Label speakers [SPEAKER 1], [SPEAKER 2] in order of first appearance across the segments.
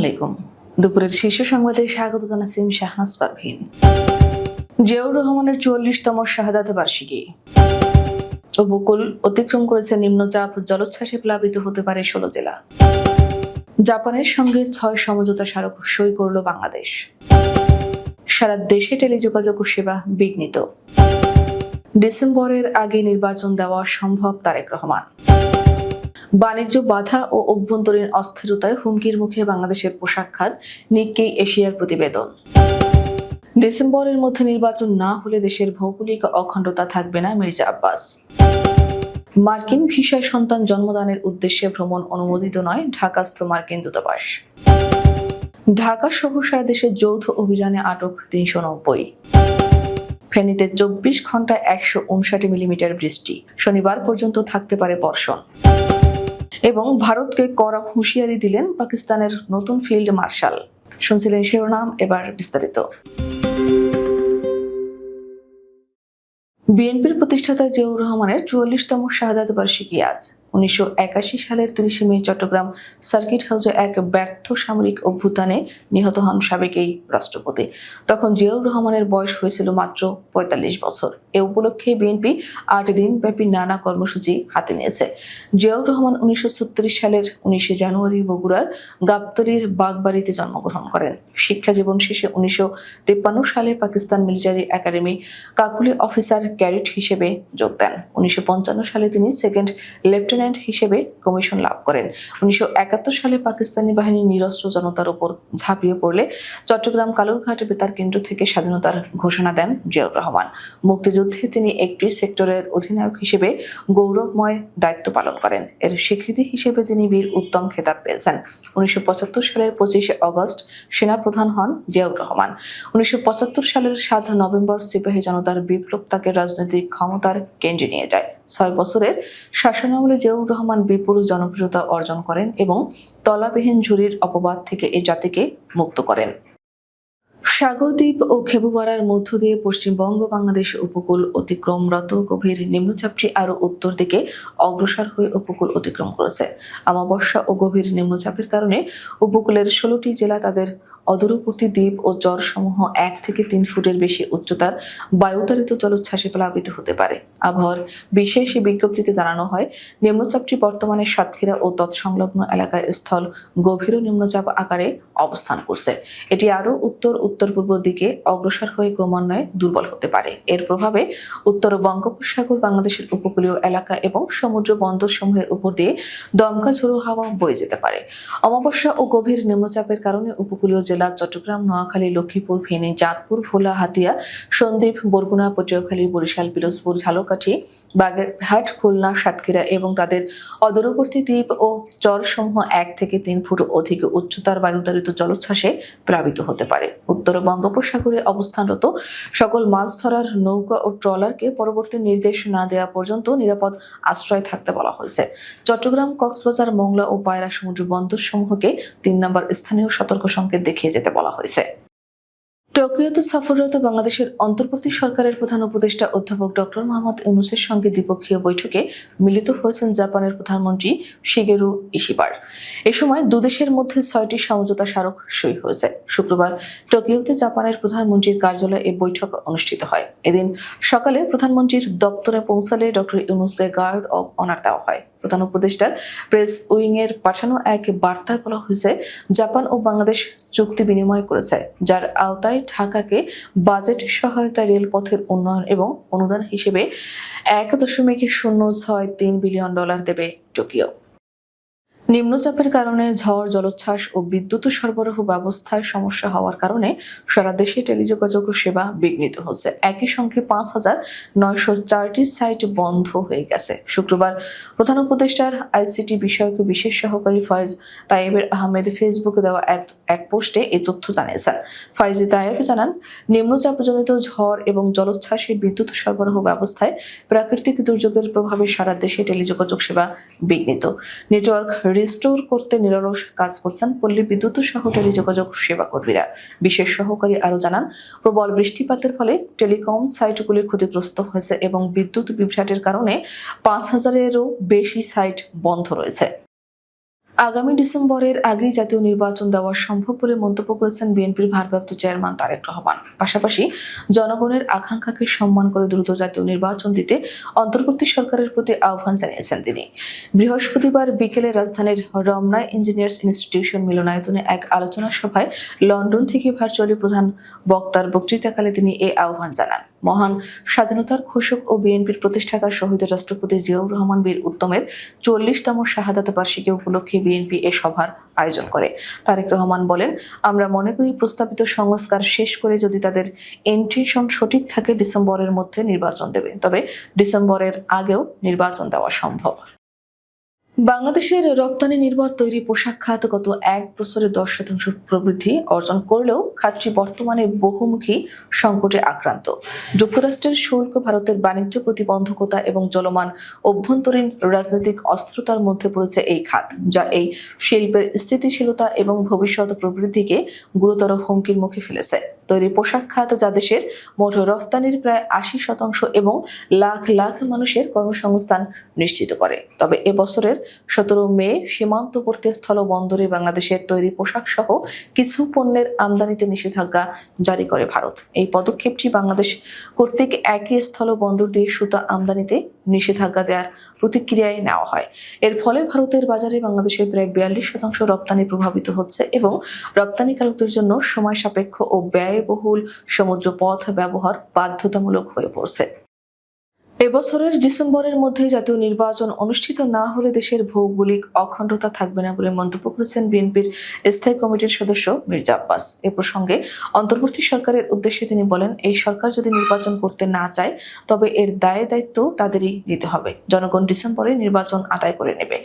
[SPEAKER 1] আলাইকুম। দুপুরের শীর্ষ সংবাদে স্বাগত শাহনাজ পারভিন। জিয়াউর রহমানের চুয়াল্লিশতম শাহাদাত বার্ষিকী। উপকূল অতিক্রম করেছে নিম্নচাপ, জলোচ্ছ্বাসে প্লাবিত হতে পারে ষোলো জেলা। জাপানের সঙ্গে ছয় সমঝোতা স্মারক সই করল বাংলাদেশ। সারা দেশে টেলিযোগাযোগ সেবা বিঘ্নিত। ডিসেম্বরের আগে নির্বাচন দেওয়া সম্ভব তারেক রহমান। বাণিজ্য বাধা ও অভ্যন্তরীণ অস্থিরতায় হুমকির মুখে বাংলাদেশের পোশাক খাত নিক্কেই এশিয়ার প্রতিবেদন। ডিসেম্বরের মধ্যে নির্বাচন না হলে দেশের ভৌগোলিক অখণ্ডতা থাকবে না মির্জা আব্বাস। মার্কিন ভিসায় সন্তান জন্মদানের উদ্দেশ্যে ভ্রমণ অনুমোদিত নয় ঢাকাস্থ মার্কিন দূতাবাস। ঢাকা সহ সারা দেশের যৌথ অভিযানে আটক তিনশো নব্বই। ফেনীতে চব্বিশ ঘন্টায় একশো উনষাট মিলিমিটার বৃষ্টি। শনিবার পর্যন্ত থাকতে পারে বর্ষণ। এবং ভারতকে কড়া হুঁশিয়ারি দিলেন পাকিস্তানের নতুন ফিল্ড মার্শাল। শুনছিলেন শিরোনাম, এবার বিস্তারিত। বিএনপির প্রতিষ্ঠাতা জিয়াউর রহমানের চুয়াল্লিশতম শাহাদ বার্ষিকী আজ। উনিশশো একাশি সালের তিরিশে মে চট্টগ্রাম সার্কিট হাউসে এক ব্যর্থ সামরিক অভ্যুত্থানে নিহত হন সাবেক এই রাষ্ট্রপতি। তখন জিয়াউর রহমানের বয়স হয়েছিল মাত্র পঁয়তাল্লিশ বছর। এ উপলক্ষে বিএনপি আট দিন ব্যাপী নানা কর্মসূচি হাতে নিয়েছে। জিয়াউর রহমান উনিশশো সালের উনিশে জানুয়ারি বগুড়ার গাবতলির বাগবাড়িতে জন্মগ্রহণ করেন। শিক্ষা জীবন শেষে উনিশশো তিপ্পান্ন সালে পাকিস্তান মিলিটারি একাডেমি কাকুলি অফিসার ক্যাডেট হিসেবে যোগ দেন। উনিশশো পঞ্চান্ন সালে তিনি সেকেন্ড লেফটেন্যান্ট হিসেবে কমিশন লাভ করেন। উনিশশো সালে পাকিস্তানি বাহিনী নিরস্ত্র জনতার উপর ঝাঁপিয়ে পড়লে চট্টগ্রাম কালুরঘাট বেতার কেন্দ্র থেকে স্বাধীনতার ঘোষণা দেন জিয়াউর রহমান। মুক্তিযুদ্ধে তিনি একটি সেক্টরের অধিনায়ক হিসেবে গৌরবময় দায়িত্ব পালন করেন। এর স্বীকৃতি হিসেবে তিনি বীর উত্তম খেতাব পেয়েছেন। উনিশশো পঁচাত্তর সালের পঁচিশে অগস্ট সেনাপ্রধান হন জিয়াউর রহমান। উনিশশো পঁচাত্তর সালের সাত নভেম্বর সিপাহী জনতার বিপ্লব তাকে রাজনৈতিক ক্ষমতার কেন্দ্রে নিয়ে যায়। ছয় বছরের শাসনামলে জিয়াউর রহমান বিপুল জনপ্রিয়তা অর্জন করেন এবং তলাবিহীন ঝুরির অপবাদ থেকে এ জাতিকে মুক্ত করেন। সাগরদ্বীপ ও খেবুপাড়ার মধ্য দিয়ে পশ্চিমবঙ্গ বাংলাদেশ উপকূল অতিক্রমরত গভীর নিম্নচাপটি আরও উত্তর দিকে অগ্রসর হয়ে উপকূল অতিক্রম করেছে। আমাবস্যা ও গভীর নিম্নচাপের কারণে উপকূলের ষোলোটি জেলা তাদের অদূরবর্তী দ্বীপ ও চরসমূহ এক থেকে তিন ফুটের বেশি উচ্চতার বায়ুতারিত জলোচ্ছ্বাসে প্লাবিত হতে পারে। আবহাওয়ার বিশেষ বিজ্ঞপ্তিতে জানানো হয়, নিম্নচাপটি বর্তমানে সাতক্ষীরা ও তৎসংলগ্ন এলাকার স্থল গভীর নিম্নচাপ আকারে অবস্থান করছে। এটি আরও উত্তর উত্তর পূর্ব দিকে অগ্রসর হয়ে ক্রমান্বয়ে দুর্বল হতে পারে। এর প্রভাবে উত্তর বঙ্গোপসাগর, বাংলাদেশের উপকূলীয় এলাকা এবং সমুদ্র বন্দর সমূহের উপর দিয়ে দমকা ঝোড়ো হাওয়া বয়ে যেতে পারে। অমাবস্যা ও গভীর নিম্নচাপের কারণে উপকূলীয় জেলা চট্টগ্রাম, নোয়াখালী, লক্ষ্মীপুর, ফেনী, চাঁদপুর, ভোলা, হাতিয়া, সন্দ্বীপ, বরগুনা, পটুয়াখালী, বরিশাল, পিরোজপুর, ঝালকাঠি, বাগেরহাট, খুলনা, সাতক্ষীরা এবং তাদের অদূরবর্তী দ্বীপ ও চরসমূহ এক থেকে তিন ফুট অধিক উচ্চতার বায়ুতাড়িত জলোচ্ছ্বাসে প্লাবিত হতে পারে। উত্তর বঙ্গোপসাগরে অবস্থানরত সকল মাছ ধরার নৌকা ও ট্রলারকে পরবর্তী নির্দেশ না দেওয়া পর্যন্ত নিরাপদ আশ্রয় থাকতে বলা হয়েছে। চট্টগ্রাম, কক্সবাজার, মোংলা ও পায়রা সমুদ্র বন্দর সমূহকে তিন নম্বর স্থানীয় সতর্ক সংকেত দেখিয়ে যেতে বলা হয়েছে। টোকিওতে সফররত বাংলাদেশের অন্তর্বর্তী সরকারের প্রধান উপদেষ্টা অধ্যাপক ডক্টর মোহাম্মদ ইউনুসের সঙ্গে দ্বিপক্ষীয় বৈঠকে মিলিত হয়েছেন জাপানের প্রধানমন্ত্রী শিগেরু ইশিবার। এ সময় দুদেশের মধ্যে ছয়টি সমঝোতা স্মারক সই হয়েছে। শুক্রবার টোকিওতে জাপানের প্রধানমন্ত্রীর কার্যালয়ে এই বৈঠক অনুষ্ঠিত হয়। এদিন সকালে প্রধানমন্ত্রীর দপ্তরে পৌঁছালে ডক্টর ইউনুসকে গার্ড অব অনার দেওয়া হয়। প্রধান উপদেষ্টার প্রেস উইং এর পাঠানো এক বার্তায় বলা হয়েছে, জাপান ও বাংলাদেশ চুক্তি বিনিময় করেছে, যার আওতায় ঢাকাকে বাজেট সহায়তা রেলপথের উন্নয়ন এবং অনুদান হিসেবে এক দশমিক শূন্য ছয় তিন বিলিয়ন ডলার দেবে টোকিও। নিম্নচাপের কারণে ঝড়, জলোচ্ছ্বাস ও বিদ্যুৎ সরবরাহ ব্যবস্থায় সমস্যা হওয়ার কারণে সারা দেশে টেলিযোগাযোগ সেবা বিঘ্নিত হচ্ছে। একই সঙ্গে পাঁচ হাজার নয়শো চারটি সাইট বন্ধ হয়ে গেছে। শুক্রবার প্রধান উপদেষ্টার আইসিটি বিষয়ক বিশেষ সহকারী ফয়েজ তাইবের আহমেদ ফেসবুকে দেওয়া এক- পোস্টে এই তথ্য জানিয়েছেন। ফয়েজ তাইব জানান, নিম্নচাপজনিত ঝড় এবং জলোচ্ছ্বাসে বিদ্যুৎ সরবরাহ ব্যবস্থায় প্রাকৃতিক দুর্যোগের প্রভাবে সারা দেশে টেলিযোগাযোগ সেবা বিঘ্নিত। নেটওয়ার্ক রিস্টোর করতে নিরলস কাজ করছেন পল্লী বিদ্যুৎ সহ টেলিযোগাযোগ সেবা কর্মীরা। বিশেষ সহকারী আরও জানান, প্রবল বৃষ্টিপাতের ফলে টেলিকম সাইটগুলি ক্ষতিগ্রস্ত হয়েছে এবং বিদ্যুৎ বিভ্রাটের কারণে পাঁচ হাজারেরও বেশি সাইট বন্ধ রয়েছে। আগামী ডিসেম্বরের আগেই জাতীয় নির্বাচন দেওয়া সম্ভব বলে মন্তব্য করেছেন বিএনপির ভারপ্রাপ্ত চেয়ারম্যান তারেক রহমান। পাশাপাশি জনগণের আকাঙ্ক্ষাকে সম্মান করে দ্রুত জাতীয় নির্বাচন দিতে অন্তর্বর্তী সরকারের প্রতি আহ্বান জানিয়েছেন তিনি। বৃহস্পতিবার বিকেলে রাজধানীর রমনা ইঞ্জিনিয়ার্স ইনস্টিটিউশন মিলনায়তনে এক আলোচনা সভায় লন্ডন থেকে ভার্চুয়ালি প্রধান বক্তার বক্তৃতাকালে তিনি এ আহ্বান জানান। মহান স্বাধীনতার ঘোষক ও বিএনপির প্রতিষ্ঠাতা শহীদ রাষ্ট্রপতি জিয়াউর রহমান বীর উত্তমের চল্লিশতম শাহাদাত বার্ষিকী উপলক্ষে বিএনপি এ সভার আয়োজন করে। তারেক রহমান বলেন, আমরা মনে করি প্রস্তাবিত সংস্কার শেষ করে যদি তাদের ইন্টেনশন সঠিক থাকে, ডিসেম্বরের মধ্যে নির্বাচন দেবে। তবে ডিসেম্বরের আগেও নির্বাচন দেওয়া সম্ভব। বাংলাদেশের রপ্তানি নির্ভর তৈরি পোশাক খাত গত এক বছরে দশ শতাংশ প্রবৃদ্ধি অর্জন করলেও খাতটি বর্তমানে বহুমুখী সংকটে আক্রান্ত। যুক্তরাষ্ট্রের শুল্ক, ভারতের বাণিজ্য প্রতিবন্ধকতা এবং চলমান অভ্যন্তরীণ রাজনৈতিক অস্থিরতার মধ্যে পড়েছে এই খাত, যা এই শিল্পের স্থিতিশীলতা এবং ভবিষ্যৎ প্রবৃদ্ধিকে গুরুতর হুমকির মুখে ফেলেছে। তৈরি পোশাক খাত যা দেশের মোট রফতানির প্রায় আশি শতাংশ এবং লাখ লাখ মানুষের কর্মসংস্থান নিশ্চিত করে। তবে এবছরের সতেরো মে সীমান্তবর্তী স্থল বন্দরে বাংলাদেশের তৈরি পোশাক সহ কিছু পণ্যের আমদানিতে নিষেধাজ্ঞা জারি করে ভারত। এই পদক্ষেপটি বাংলাদেশ কর্তৃক একই স্থল বন্দর দিয়ে সুতা আমদানিতে নিষেধাজ্ঞা দেওয়ার প্রতিক্রিয়ায় নেওয়া হয়। এর ফলে ভারতের বাজারে বাংলাদেশের প্রায় বিয়াল্লিশ শতাংশ রপ্তানি প্রভাবিত হচ্ছে এবং রপ্তানিকারকদের জন্য সময় সাপেক্ষ ও ব্যয়বহুল সমুদ্র পথ ব্যবহার বাধ্যতামূলক হয়ে পড়ছে। এবছরের ডিসেম্বরের মধ্যে জাতীয় নির্বাচন অনুষ্ঠিত না হলে দেশের ভৌগোলিক অখণ্ডতা থাকবে না বলে মন্তব্য করেছেন বিএনপির স্থায়ী কমিটির সদস্য মির্জা আব্বাস। এ প্রসঙ্গে অন্তর্বর্তী সরকারের উদ্দেশ্যে তিনি বলেন, এই সরকার যদি নির্বাচন করতে না চায়, তবে এর দায় দায়িত্ব তাদেরই নিতে হবে। জনগণ ডিসেম্বরে নির্বাচন আদায় করে নেবে।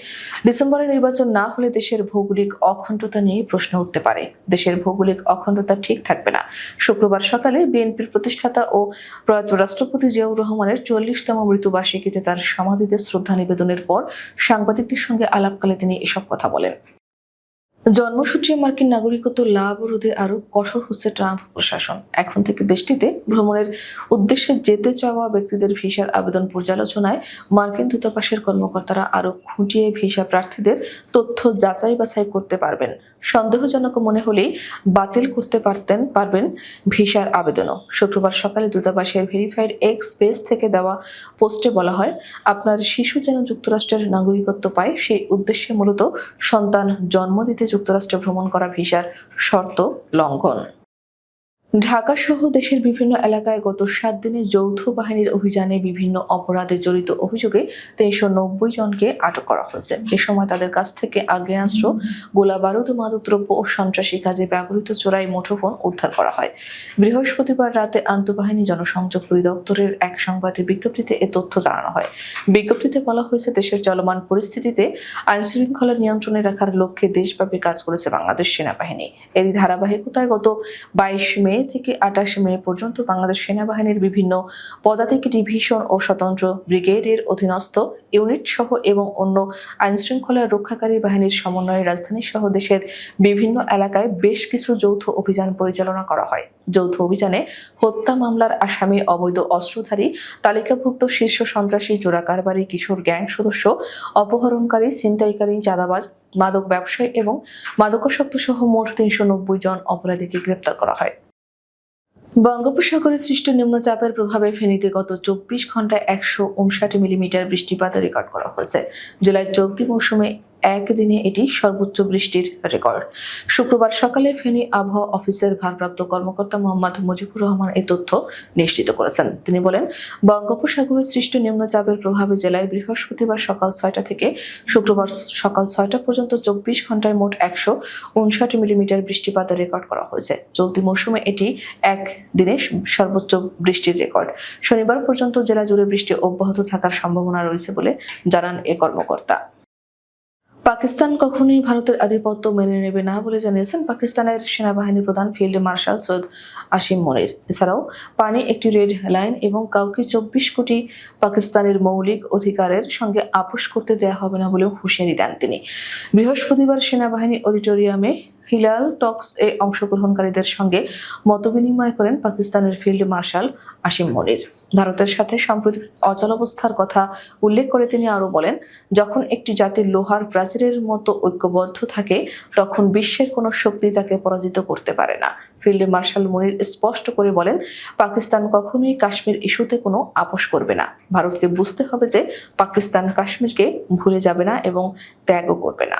[SPEAKER 1] ডিসেম্বরে নির্বাচন না হলে দেশের ভৌগোলিক অখণ্ডতা নিয়ে প্রশ্ন উঠতে পারে। দেশের ভৌগোলিক অখণ্ডতা ঠিক থাকবে না। শুক্রবার সকালে বিএনপির প্রতিষ্ঠাতা ও প্রয়াত রাষ্ট্রপতি জিয়াউর রহমানের চল্লিশতম মৃত্যুবার্ষিকীতে তার সমাধিতে শ্রদ্ধা নিবেদনের পর সাংবাদিকদের সঙ্গে আলাপকালে তিনি এসব কথা বলেন। জন্মসূত্রে মার্কিন নাগরিকত্ব লাভ রোধে আরও কঠোর হচ্ছে ট্রাম্প প্রশাসন। এখন থেকে দেশটিতে ভ্রমণের উদ্দেশ্যে যেতে চাওয়া ব্যক্তিদের ভিসার আবেদন পর্যালোচনায় মার্কিন দূতাবাসের কর্মকর্তারা আরও খুঁটিয়ে ভিসা প্রার্থীদের তথ্য যাচাই বাছাই করতে পারবেন। সন্দেহজনক মনে হলেই বাতিল করতে পারতেন, পারবেন ভিসার আবেদনও। শুক্রবার সকালে দূতাবাসের ভেরিফাইড এক্স পেজ থেকে দেওয়া পোস্টে বলা হয়, আপনার শিশু যেন যুক্তরাষ্ট্রের নাগরিকত্ব পায়, সেই উদ্দেশ্যে মূলত সন্তান জন্ম দিতে যুক্তরাষ্ট্রে ভ্রমণ করা ভিসার শর্ত লঙ্ঘন। ঢাকা সহ দেশের বিভিন্ন এলাকায় গত সাত দিনে যৌথ বাহিনীর অভিযানে বিভিন্ন অপরাধে জড়িত অভিযোগে তিনশো নব্বই জনকে আটক করা হয়েছে। এ সময় তাদের কাছ থেকে আগ্নেয়াস্ত্র গোলা বারুদ মাদকদ্রব্য ও সন্ত্রাসী কাজে ব্যবহৃত চোরাই মুঠোফোন উদ্ধার করা হয়। বৃহস্পতিবার রাতে আন্তঃবাহিনী জনসংযোগ পরিদপ্তরের এক সংবাদে বিজ্ঞপ্তিতে এ তথ্য জানানো হয়। বিজ্ঞপ্তিতে বলা হয়েছে, দেশের চলমান পরিস্থিতিতে আইনশৃঙ্খলা নিয়ন্ত্রণে রাখার লক্ষ্যে দেশব্যাপী কাজ করেছে বাংলাদেশ সেনাবাহিনী। এরই ধারাবাহিকতায় গত বাইশ মে থেকে আঠাশ মে পর্যন্ত বাংলাদেশ সেনাবাহিনীর বিভিন্ন পদাতিক ডিভিশন ও স্বতন্ত্র ব্রিগেডের অধীনস্থ ইউনিট সহ এবং অন্য আইনশৃঙ্খলা রক্ষাকারী বাহিনীর সমন্বয়ে রাজধানী সহ দেশের বিভিন্ন এলাকায় বেশ কিছু যৌথ অভিযান পরিচালনা করা হয়। যৌথ অভিযানে হত্যা মামলার আসামি অবৈধ অস্ত্রধারী, তালিকাভুক্ত শীর্ষ সন্ত্রাসী, চোরা কারবারি, কিশোর গ্যাং সদস্য, অপহরণকারী, ছিনতাইকারী, চাঁদাবাজ, মাদক ব্যবসায়ী এবং মাদকাসক্ত সহ মোট তিনশো নব্বই জন অপরাধীকে গ্রেপ্তার করা হয়। বঙ্গোপসাগরে সৃষ্ট নিম্নচাপের প্রভাবে ফেনীতে গত চব্বিশ ঘন্টায় একশো উনষাট মিলিমিটার বৃষ্টিপাত রেকর্ড করা হয়েছে। জুলাই চলতি মৌসুমে একদিনে এটি সর্বোচ্চ বৃষ্টির রেকর্ড। শুক্রবার সকালে ফেনী আবহাওয়া অফিসের ভারপ্রাপ্ত কর্মকর্তা মোহাম্মদ মুজিবুর রহমান এই তথ্য নিশ্চিত করেছেন। তিনি বলেন, বঙ্গোপসাগরে সৃষ্ট নিম্নচাপের প্রভাবে জেলায় বৃহস্পতিবার সকাল ছয়টা থেকে শুক্রবার সকাল ছয়টা পর্যন্ত চব্বিশ ঘন্টায় মোট একশো উনষাট মিলিমিটার বৃষ্টিপাত রেকর্ড করা হয়েছে। চলতি মৌসুমে এটি এক দিনে সর্বোচ্চ বৃষ্টির রেকর্ড। শনিবার পর্যন্ত জেলা জুড়ে বৃষ্টি অব্যাহত থাকার সম্ভাবনা রয়েছে বলে জানান এ কর্মকর্তা। পাকিস্তান কখনোই ভারতের আধিপত্য মেনে নেবে না বলে জানিয়েছেন পাকিস্তানের সেনাবাহিনী প্রধান ফিল্ড মার্শাল সৈয়দ আসিম মনির। এছাড়াও পানি, একটি রেড লাইন এবং কাউকে চব্বিশ কোটি পাকিস্তানের মৌলিক অধিকারের সঙ্গে আপোষ করতে দেয়া হবে না বলেও হুঁশিয়ারি দেন তিনি। বৃহস্পতিবার সেনাবাহিনী অডিটোরিয়ামে হিলাল টক্স এ অংশগ্রহণকারীদের সঙ্গে মতবিনিময় করেন পাকিস্তানের ফিল্ড মার্শাল আসিম মনির। ভারতের সাথে সাম্প্রতিক অচলাবস্থার কথা উল্লেখ করে তিনি আরও বলেন, যখন একটি জাতির লোহার প্রাচীরের মতো ঐক্যবদ্ধ থাকে, তখন বিশ্বের কোনো শক্তি তাকে পরাজিত করতে পারে না। ফিল্ড মার্শাল মনির স্পষ্ট করে বলেন, পাকিস্তান কখনোই কাশ্মীর ইস্যুতে কোনো আপোষ করবে না। ভারতকে বুঝতে হবে যে পাকিস্তান কাশ্মীরকে ভুলে যাবে না এবং ত্যাগও করবে না।